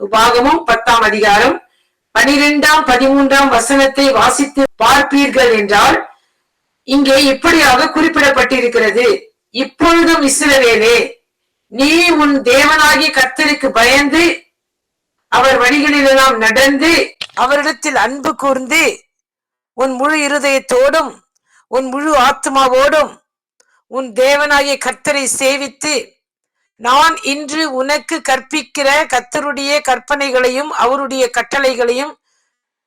உபாகமும் பத்தாம் அதிகாரம் பனிரெண்டாம் பதிமூன்றாம் வசனத்தை வாசித்து பார்ப்பீர்கள் என்றால் இங்கே இப்படியாக குறிப்பிடப்பட்டிருக்கிறது. இப்பொழுதும் இஸ்ரவேலே நீ உன் தேவனாகி கர்த்தருக்கு பயந்து அவர் வழிகளிலெல்லாம் நடந்து அவரிடத்தில் அன்பு கூர்ந்து உன் முழு இருதயத்தோடும் உன் முழு ஆத்மாவோடும் உன் தேவனாகிய கர்த்தரை சேவித்து நான் இன்று உனக்கு கற்பிக்கிற கர்த்தருடைய கற்பனைகளையும் அவருடைய கட்டளைகளையும்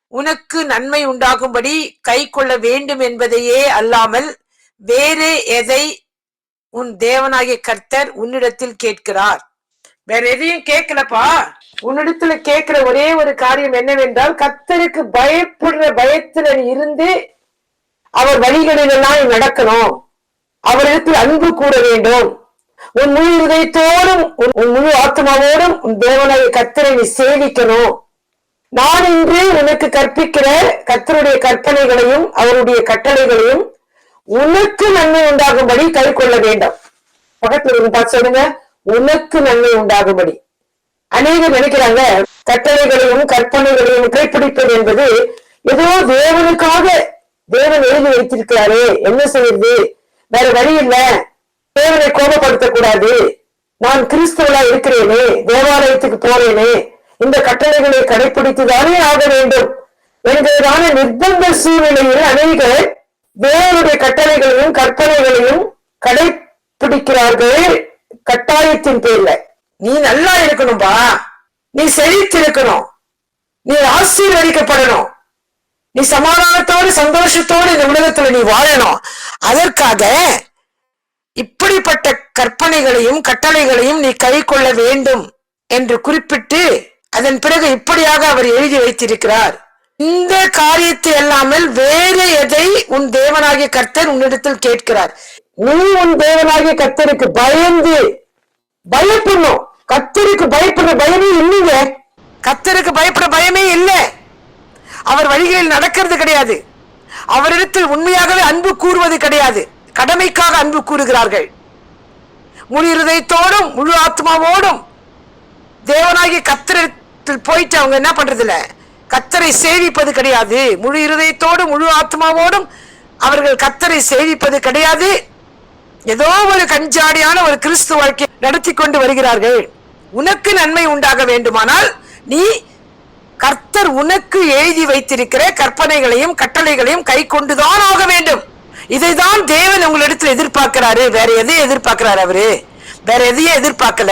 உனக்கு நன்மை உண்டாகும்படி கை கொள்ள வேண்டும் என்பதையே அல்லாமல் வேறு எதை உன் தேவனாகிய கர்த்தர் உன்னிடத்தில் கேட்கிறார். வேற எதையும் கேட்கலப்பா? உன்னிடத்துல கேட்கிற ஒரே ஒரு காரியம் என்னவென்றால் கர்த்தருக்கு பயப்படுற பயத்துல இருந்து அவர் வழிகளிலெல்லாம் நடக்கணும். அவரிடத்தில் அன்பு கூற வேண்டும். உன் முழு இதயத்தோடும் உன் உன் முழு ஆத்மாவோடும் உன் தேவனாகிய கத்தரை நீ சேவிக்கணும். நான் இன்று உனக்கு கற்பிக்கிற கத்தருடைய கற்பனைகளையும் அவருடைய கட்டளைகளையும் உனக்கு நன்மை உண்டாகும்படி கை கொள்ள வேண்டும். பக்கத்துல இருந்தா சொல்லுங்க. உனக்கு நன்மை உண்டாகும்படி. அநேகம் நினைக்கிறாங்க கட்டளைகளையும் கற்பனைகளையும் கைப்பிடிப்பது என்பது ஏதோ தேவனுக்காக தேவன் எழுதி வைத்திருக்கிறாரு. என்ன செய்யுது வேற வழி இல்லை. தேவனை கோபப்படுத்த கூடாது நான் கிறிஸ்துவலா இருக்கிறேனே தேவாலயத்துக்கு போறேனே இந்த கட்டளைகளை கடைபிடித்துதானே ஆக வேண்டும். என்கிறதான நிர்பந்த சூழ்நிலையில் அநேகர் தேவனுடைய கட்டளைகளையும் கற்பனைகளையும் கடைபிடிக்கிறார்கள் கட்டாயத்தின் பேர்ல. நீ நல்லா இருக்கணும்பா நீ செழித்திருக்கணும். நீ ஆசீர்வதிக்கப்படணும். நீ சமாதானத்தோடு சந்தோஷத்தோடு இந்த உலகத்துல நீ வாழணும். அதற்காக இப்படிப்பட்ட கற்பனைகளையும் கட்டளைகளையும் நீ கை கொள்ள வேண்டும் என்று குறிப்பிட்டு அதன் பிறகு இப்படியாக அவர் எழுதி வைத்திருக்கிறார். இந்த காரியத்தை அல்லாமல் வேறு எதை உன் தேவனாகிய கர்த்தர் உன்னிடத்தில் கேட்கிறார். நீ உன் தேவனாகிய கர்த்தருக்கு பயந்து பயப்படணும். கர்த்தருக்கு பயப்படுற பயமே இல்லைங்க. கர்த்தருக்கு பயப்படுற பயமே இல்லை. அவர் வழிகளில் நடக்கிறது கிடையாது. அவரிடத்தில் உண்மையாகவே அன்பு கூறுவது கிடையாது. கடமைக்காக அன்பு கூறுகிறார்கள். முழு இருதயத்தோடும் முழு ஆத்மாவோடும் தேவனாகி கத்திரத்தில் போயிட்டு அவங்க என்ன பண்றதில்ல? கத்தரை சேவிப்பது கிடையாது. முழு இருதயத்தோடும் முழு ஆத்மாவோடும் அவர்கள் கத்தரை சேவிப்பது கிடையாது. ஏதோ ஒரு கஞ்சாடியான ஒரு கிறிஸ்து வாழ்க்கை நடத்தி கொண்டு வருகிறார்கள். உனக்கு நன்மை உண்டாக வேண்டுமானால் நீ கர்த்தர் உனக்கு எழுதி வைத்திருக்கிற கற்பனைகளையும் கட்டளைகளையும் கை கொண்டுதான் ஆக வேண்டும். இதைதான் தேவன் உங்களிடத்தில் எதிர்பார்க்கிறாரு. வேற எதையும் எதிர்பார்க்கிறாரு அவரு. வேற எதையும் எதிர்பார்க்கல.